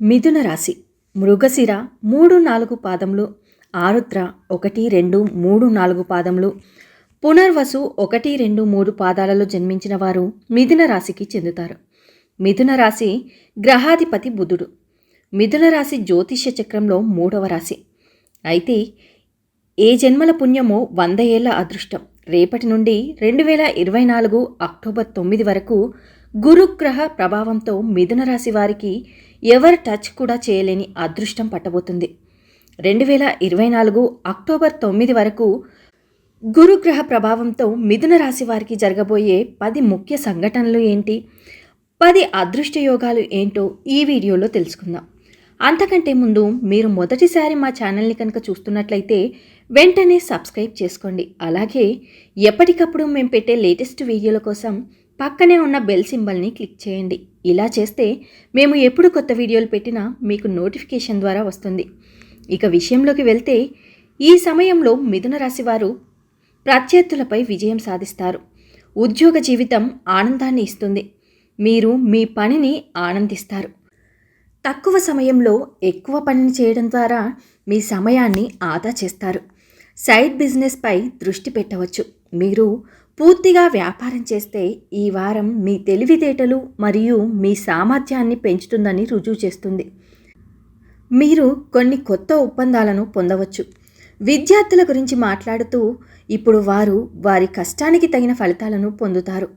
మిథున రాశి. మృగశిర మూడు నాలుగు పాదములు ఆరుద్ర ఒకటి రెండు మూడు నాలుగు పాదములు పునర్వసు ఒకటి రెండు మూడు పాదాలలో జన్మించిన వారు మిథున రాశికి చెందుతారు. మిథున రాశి గ్రహాధిపతి బుధుడు. మిథున రాశి జ్యోతిష్య చక్రంలో మూడవ రాశి. అయితే ఏ జన్మల పుణ్యమో వంద ఏళ్ళ అదృష్టం. రేపటి నుండి రెండు వేల ఇరవై నాలుగు అక్టోబర్ తొమ్మిది వరకు గురుగ్రహ ప్రభావంతో మిథున రాశి వారికి ఎవరు టచ్ కూడా చేయలేని అదృష్టం పట్టబోతుంది. రెండు వేల ఇరవై నాలుగు అక్టోబర్ తొమ్మిది వరకు గురుగ్రహ ప్రభావంతో మిథున రాశి వారికి జరగబోయే పది ముఖ్య సంఘటనలు ఏంటి? పది అదృష్ట యోగాలు ఏంటో ఈ వీడియోలో తెలుసుకుందాం. అంతకంటే ముందు మీరు మొదటిసారి మా ఛానల్ని కనుక చూస్తున్నట్లయితే వెంటనే సబ్స్క్రైబ్ చేసుకోండి. అలాగే ఎప్పటికప్పుడు మేము పెట్టే లేటెస్ట్ వీడియోల కోసం పక్కనే ఉన్న బెల్ సింబల్ని క్లిక్ చేయండి. ఇలా చేస్తే మేము ఎప్పుడు కొత్త వీడియోలు పెట్టినా మీకు నోటిఫికేషన్ ద్వారా వస్తుంది. ఇక విషయంలోకి వెళ్తే ఈ సమయంలో మిథున రాశి వారు ప్రత్యర్థులపై విజయం సాధిస్తారు. ఉద్యోగ జీవితం ఆనందాన్ని ఇస్తుంది. మీరు మీ పనిని ఆనందిస్తారు. తక్కువ సమయంలో ఎక్కువ పనిని చేయడం ద్వారా మీ సమయాన్ని ఆదా చేస్తారు. సైడ్ బిజినెస్పై దృష్టి పెట్టవచ్చు. మీరు పూర్తిగా వ్యాపారం చేస్తే ఈ వారం మీ తెలివితేటలు మరియు మీ సామర్థ్యాన్ని పెంచుతుందని రుజువు చేస్తుంది. మీరు కొన్ని కొత్త ఒప్పందాలను పొందవచ్చు. విద్యార్థుల గురించి మాట్లాడుతూ ఇప్పుడు వారు వారి కష్టానికి తగిన ఫలితాలను పొందుతారు.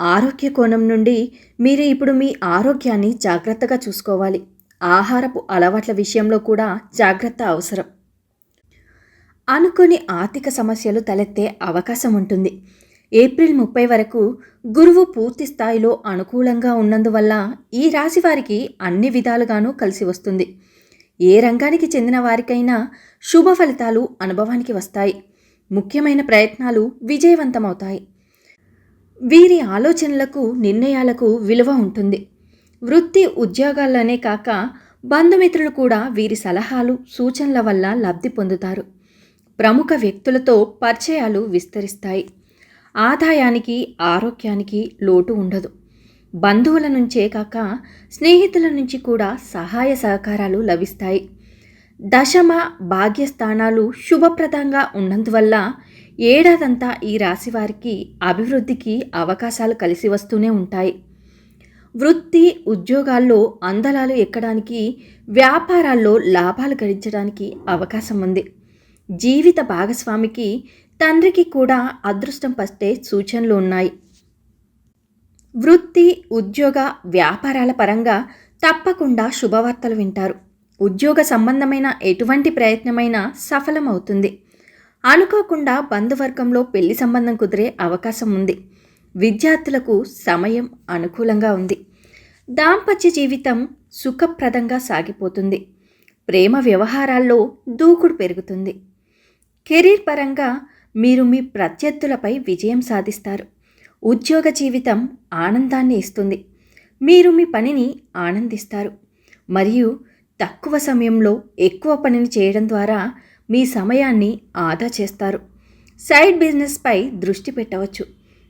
ఆరోగ్య కోణం నుండి మీరు ఇప్పుడు మీ ఆరోగ్యాన్ని జాగ్రత్తగా చూసుకోవాలి. ఆహారపు అలవాట్ల విషయంలో కూడా జాగ్రత్త అవసరం. అనుకోని ఆర్థిక సమస్యలు తలెత్తే అవకాశం ఉంటుంది. ఏప్రిల్ ముప్పై వరకు గురువు పూర్తి స్థాయిలో అనుకూలంగా ఉన్నందువల్ల ఈ రాశి వారికి అన్ని విధాలుగానూ కలిసి వస్తుంది. ఏ రంగానికి చెందిన వారికైనా శుభ ఫలితాలు అనుభవానికి వస్తాయి. ముఖ్యమైన ప్రయత్నాలు విజయవంతమవుతాయి. వీరి ఆలోచనలకు నిర్ణయాలకు విలువ ఉంటుంది. వృత్తి ఉద్యోగాల్లోనే కాక బంధుమిత్రులు కూడా వీరి సలహాలు సూచనల వల్ల లబ్ధి పొందుతారు. ప్రముఖ వ్యక్తులతో పరిచయాలు విస్తరిస్తాయి. ఆదాయానికి ఆరోగ్యానికి లోటు ఉండదు. బంధువుల నుంచే కాక స్నేహితుల నుంచి కూడా సహాయ సహకారాలు లభిస్తాయి. దశమ భాగ్యస్థానాలు శుభప్రదంగా ఉన్నందువల్ల ఏడాదంతా ఈ రాశి వారికి అభివృద్ధికి అవకాశాలు కలిసి వస్తూనే ఉంటాయి. వృత్తి ఉద్యోగాల్లో అందలాలు ఎక్కడానికి వ్యాపారాల్లో లాభాలు గడించడానికి అవకాశం ఉంది. జీవిత భాగస్వామికి తండ్రికి కూడా అదృష్టం పట్టే సూచనలు ఉన్నాయి. వృత్తి ఉద్యోగ వ్యాపారాల పరంగా తప్పకుండా శుభవార్తలు వింటారు. ఉద్యోగ సంబంధమైన ఎటువంటి ప్రయత్నమైనా సఫలమవుతుంది. అనుకోకుండా బంధువర్గంలో పెళ్ళి సంబంధం కుదిరే అవకాశం ఉంది. విద్యార్థులకు సమయం అనుకూలంగా ఉంది. దాంపత్య జీవితం సుఖప్రదంగా సాగిపోతుంది. ప్రేమ వ్యవహారాల్లో దూకుడు పెరుగుతుంది. కెరీర్ పరంగా మీరు మీ ప్రత్యర్థులపై విజయం సాధిస్తారు. ఉద్యోగ జీవితం ఆనందాన్ని ఇస్తుంది. మీరు మీ పనిని ఆనందిస్తారు. మరియు తక్కువ సమయంలో ఎక్కువ పనిని చేయడం ద్వారా మీ సమయాన్ని ఆదా చేస్తారు. సైడ్ బిజినెస్పై దృష్టి పెట్టవచ్చు.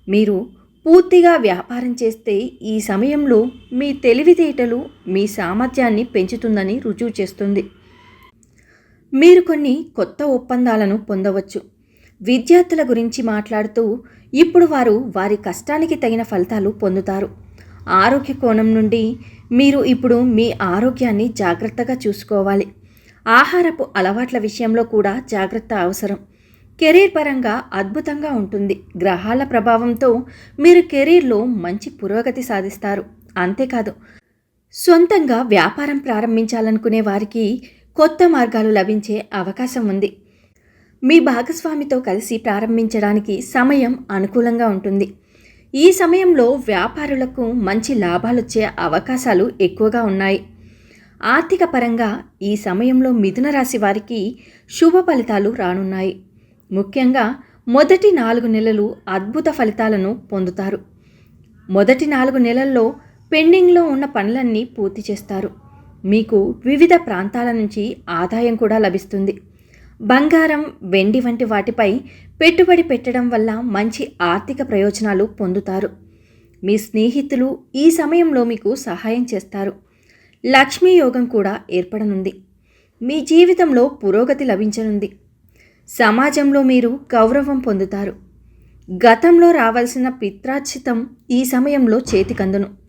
మీరు పూర్తిగా వ్యాపారం చేస్తే ఈ సమయంలో మీ తెలివితేటలు మీ సామర్థ్యాన్ని పెంచుతుందని రుజువు చేస్తుంది. మీరు కొన్ని కొత్త ఒప్పందాలను పొందవచ్చు. విద్యార్థుల గురించి మాట్లాడుతూ ఇప్పుడు వారు వారి కష్టానికి తగిన ఫలితాలు పొందుతారు. ఆరోగ్య కోణం నుండి మీరు ఇప్పుడు మీ ఆరోగ్యాన్ని జాగ్రత్తగా చూసుకోవాలి. ఆహారపు అలవాట్ల విషయంలో కూడా జాగ్రత్త అవసరం. కెరీర్ పరంగా అద్భుతంగా ఉంటుంది. గ్రహాల ప్రభావంతో మీరు కెరీర్లో మంచి పురోగతి సాధిస్తారు. అంతేకాదు సొంతంగా వ్యాపారం ప్రారంభించాలనుకునే వారికి కొత్త మార్గాలు లభించే అవకాశం ఉంది. మీ భాగస్వామితో కలిసి ప్రారంభించడానికి సమయం అనుకూలంగా ఉంటుంది. ఈ సమయంలో వ్యాపారులకు మంచి లాభాలొచ్చే అవకాశాలు ఎక్కువగా ఉన్నాయి. ఆర్థిక పరంగా ఈ సమయంలో మిథున రాశి వారికి శుభ ఫలితాలు రానున్నాయి. ముఖ్యంగా మొదటి నాలుగు నెలలు అద్భుత ఫలితాలను పొందుతారు. మొదటి నాలుగు నెలల్లో పెండింగ్లో ఉన్న పనులన్నీ పూర్తి చేస్తారు. మీకు వివిధ ప్రాంతాల నుంచి ఆదాయం కూడా లభిస్తుంది. బంగారం వెండి వంటి వాటిపై పెట్టుబడి పెట్టడం వల్ల మంచి ఆర్థిక ప్రయోజనాలు పొందుతారు. మీ స్నేహితులు ఈ సమయంలో మీకు సహాయం చేస్తారు. లక్ష్మీ యోగం కూడా ఏర్పడనుంది. మీ జీవితంలో పురోగతి లభించనుంది. సమాజంలో మీరు గౌరవం పొందుతారు. గతంలో రావాల్సిన పిత్రాచితం ఈ సమయంలో చేతికందును.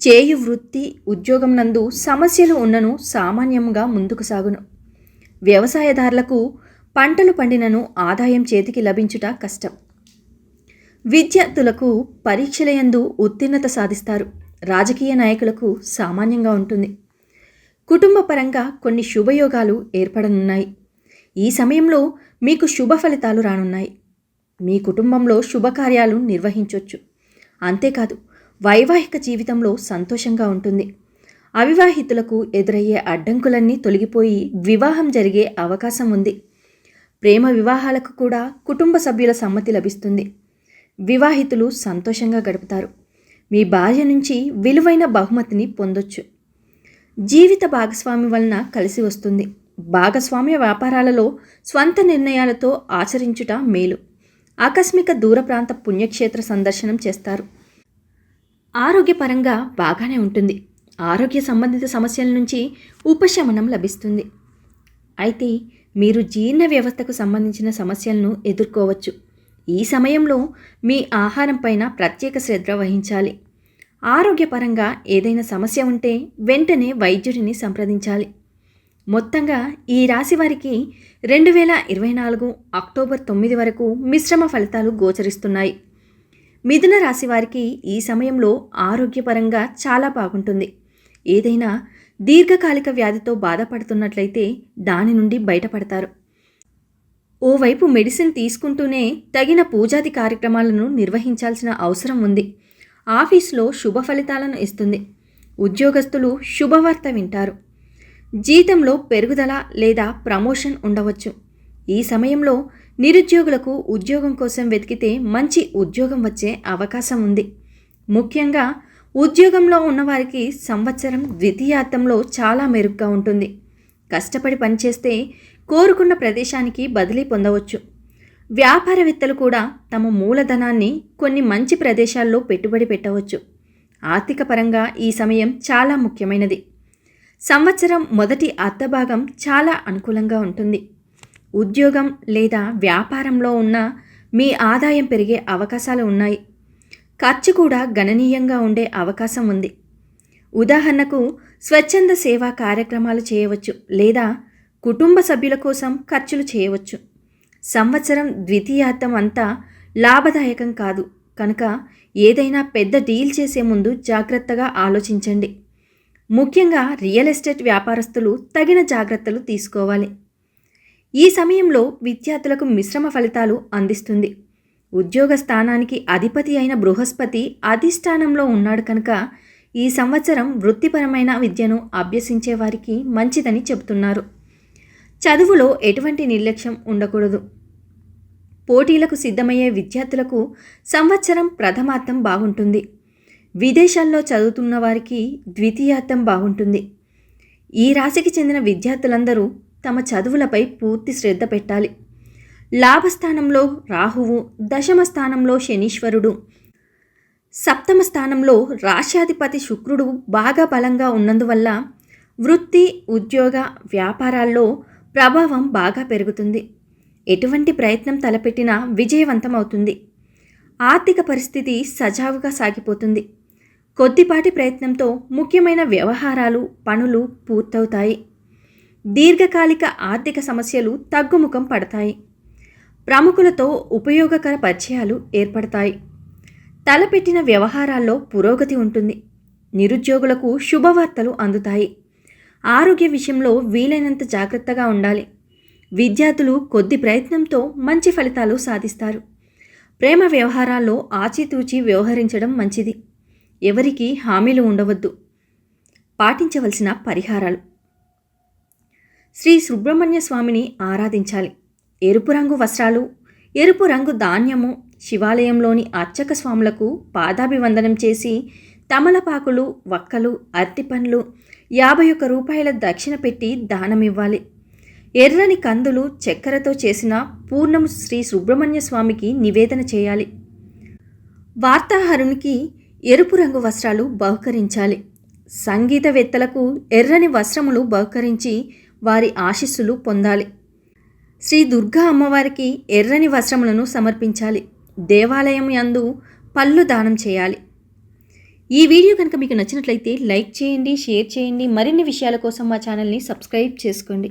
చేయు వృత్తి ఉద్యోగం నందు సమస్యలు ఉన్నను సామాన్యంగా ముందుకు సాగును. వ్యవసాయదారులకు పంటలు పండినను ఆదాయం చేతికి లభించుట కష్టం. విద్యార్థులకు పరీక్షలయందు ఉత్తీర్ణత సాధిస్తారు. రాజకీయ నాయకులకు సామాన్యంగా ఉంటుంది. కుటుంబ పరంగా కొన్ని శుభయోగాలు ఏర్పడనున్నాయి. ఈ సమయంలో మీకు శుభ ఫలితాలు రానున్నాయి. మీ కుటుంబంలో శుభకార్యాలు నిర్వహించవచ్చు అంతేకాదు వైవాహిక జీవితంలో సంతోషంగా ఉంటుంది. అవివాహితులకు ఎదురయ్యే అడ్డంకులన్నీ తొలగిపోయి వివాహం జరిగే అవకాశం ఉంది. ప్రేమ వివాహాలకు కూడా కుటుంబ సభ్యుల సమ్మతి లభిస్తుంది. వివాహితులు సంతోషంగా గడుపుతారు. మీ భార్య నుంచి విలువైన బహుమతిని పొందొచ్చు. జీవిత భాగస్వామి వలన కలిసి వస్తుంది. భాగస్వామ్య వ్యాపారాలలో స్వంత నిర్ణయాలతో ఆచరించుట మేలు. ఆకస్మిక దూర ప్రాంత పుణ్యక్షేత్ర సందర్శనం చేస్తారు. ఆరోగ్యపరంగా బాగానే ఉంటుంది. ఆరోగ్య సంబంధిత సమస్యల నుంచి ఉపశమనం లభిస్తుంది. అయితే మీరు జీర్ణ వ్యవస్థకు సంబంధించిన సమస్యలను ఎదుర్కోవచ్చు. ఈ సమయంలో మీ ఆహారం పైన ప్రత్యేక శ్రద్ధ వహించాలి. ఆరోగ్యపరంగా ఏదైనా సమస్య ఉంటే వెంటనే వైద్యుడిని సంప్రదించాలి. మొత్తంగా ఈ రాశి వారికి రెండు వేల ఇరవై నాలుగు అక్టోబర్ తొమ్మిది వరకు మిశ్రమ ఫలితాలు గోచరిస్తున్నాయి. మిథున రాశి వారికి ఈ సమయంలో ఆరోగ్యపరంగా చాలా బాగుంటుంది. ఏదైనా దీర్ఘకాలిక వ్యాధితో బాధపడుతున్నట్లయితే దాని నుండి బయటపడతారు. ఓవైపు మెడిసిన్ తీసుకుంటూనే తగిన పూజాది కార్యక్రమాలను నిర్వహించాల్సిన అవసరం ఉంది. ఆఫీసులో శుభ ఫలితాలను ఇస్తుంది. ఉద్యోగస్తులు శుభవార్త వింటారు. జీతంలో పెరుగుదల లేదా ప్రమోషన్ ఉండవచ్చు. ఈ సమయంలో నిరుద్యోగులకు ఉద్యోగం కోసం వెతికితే మంచి ఉద్యోగం వచ్చే అవకాశం ఉంది. ముఖ్యంగా ఉద్యోగంలో ఉన్నవారికి సంవత్సరం ద్వితీయార్థంలో చాలా మెరుగ్గా ఉంటుంది. కష్టపడి పనిచేస్తే కోరుకున్న ప్రదేశానికి బదిలీ పొందవచ్చు. వ్యాపారవేత్తలు కూడా తమ మూలధనాన్ని కొన్ని మంచి ప్రదేశాల్లో పెట్టుబడి పెట్టవచ్చు. ఆర్థిక పరంగా ఈ సమయం చాలా ముఖ్యమైనది. సంవత్సరం మొదటి అర్ధభాగం చాలా అనుకూలంగా ఉంటుంది. ఉద్యోగం లేదా వ్యాపారంలో ఉన్న మీ ఆదాయం పెరిగే అవకాశాలు ఉన్నాయి. ఖర్చు కూడా గణనీయంగా ఉండే అవకాశం ఉంది. ఉదాహరణకు స్వచ్ఛంద సేవా కార్యక్రమాలు చేయవచ్చు లేదా కుటుంబ సభ్యుల కోసం ఖర్చులు చేయవచ్చు. సంవత్సరం ద్వితీయార్థం అంతా లాభదాయకం కాదు. కనుక ఏదైనా పెద్ద డీల్ చేసే ముందు జాగ్రత్తగా ఆలోచించండి. ముఖ్యంగా రియల్ ఎస్టేట్ వ్యాపారస్తులు తగిన జాగ్రత్తలు తీసుకోవాలి. ఈ సమయంలో విద్యార్థులకు మిశ్రమ ఫలితాలు అందిస్తుంది. ఉద్యోగ స్థానానికి అధిపతి అయిన బృహస్పతి అధిష్టానంలో ఉన్నాడు కనుక ఈ సంవత్సరం వృత్తిపరమైన విద్యను అభ్యసించే వారికి మంచిదని చెబుతున్నారు. చదువులో ఎటువంటి నిర్లక్ష్యం ఉండకూడదు. పోటీలకు సిద్ధమయ్యే విద్యార్థులకు సంవత్సరం ప్రథమార్థం బాగుంటుంది. విదేశాల్లో చదువుతున్న వారికి ద్వితీయార్థం బాగుంటుంది. ఈ రాశికి చెందిన విద్యార్థులందరూ తమ చదువులపై పూర్తి శ్రద్ధ పెట్టాలి. లాభస్థానంలో రాహువు దశమ స్థానంలో శనీశ్వరుడు సప్తమ స్థానంలో రాశ్యాధిపతి శుక్రుడు బాగా బలంగా ఉన్నందువల్ల వృత్తి ఉద్యోగ వ్యాపారాల్లో ప్రభావం బాగా పెరుగుతుంది. ఎటువంటి ప్రయత్నం తలపెట్టినా విజయవంతమవుతుంది. ఆర్థిక పరిస్థితి సజావుగా సాగిపోతుంది. కొద్దిపాటి ప్రయత్నంతో ముఖ్యమైన వ్యవహారాలు పనులు పూర్తవుతాయి. దీర్ఘకాలిక ఆర్థిక సమస్యలు తగ్గుముఖం పడతాయి. ప్రముఖులతో ఉపయోగకర పరిచయాలు ఏర్పడతాయి. తలపెట్టిన వ్యవహారాల్లో పురోగతి ఉంటుంది. నిరుద్యోగులకు శుభవార్తలు అందుతాయి. ఆరోగ్య విషయంలో వీలైనంత జాగ్రత్తగా ఉండాలి. విద్యార్థులు కొద్ది ప్రయత్నంతో మంచి ఫలితాలు సాధిస్తారు. ప్రేమ వ్యవహారాల్లో ఆచితూచి వ్యవహరించడం మంచిది. ఎవరికి హామీలు ఉండవద్దు. పాటించవలసిన పరిహారాలు. శ్రీ సుబ్రహ్మణ్య స్వామిని ఆరాధించాలి. ఎరుపు రంగు వస్త్రాలు ఎరుపు రంగు ధాన్యము శివాలయంలోని అర్చక స్వాములకు పాదాభివందనం చేసి తమలపాకులు వక్కలు అరటిపండ్లు యాభై ఒక్క రూపాయల దక్షిణ పెట్టి దానమివ్వాలి. ఎర్రని కందులు చక్కెరతో చేసిన పూర్ణం శ్రీ సుబ్రహ్మణ్య స్వామికి నివేదన చేయాలి. వార్తాహరునికి ఎరుపు రంగు వస్త్రాలు బహుకరించాలి. సంగీతవేత్తలకు ఎర్రని వస్త్రములు బహుకరించి వారి ఆశీస్సులు పొందాలి. శ్రీ దుర్గా అమ్మవారికి ఎర్రని వస్త్రములను సమర్పించాలి. దేవాలయం యందు పళ్ళు దానం చేయాలి. ఈ వీడియో కనుక మీకు నచ్చినట్లయితే లైక్ చేయండి షేర్ చేయండి. మరిన్ని విషయాల కోసం మా ఛానల్ని సబ్స్క్రైబ్ చేసుకోండి.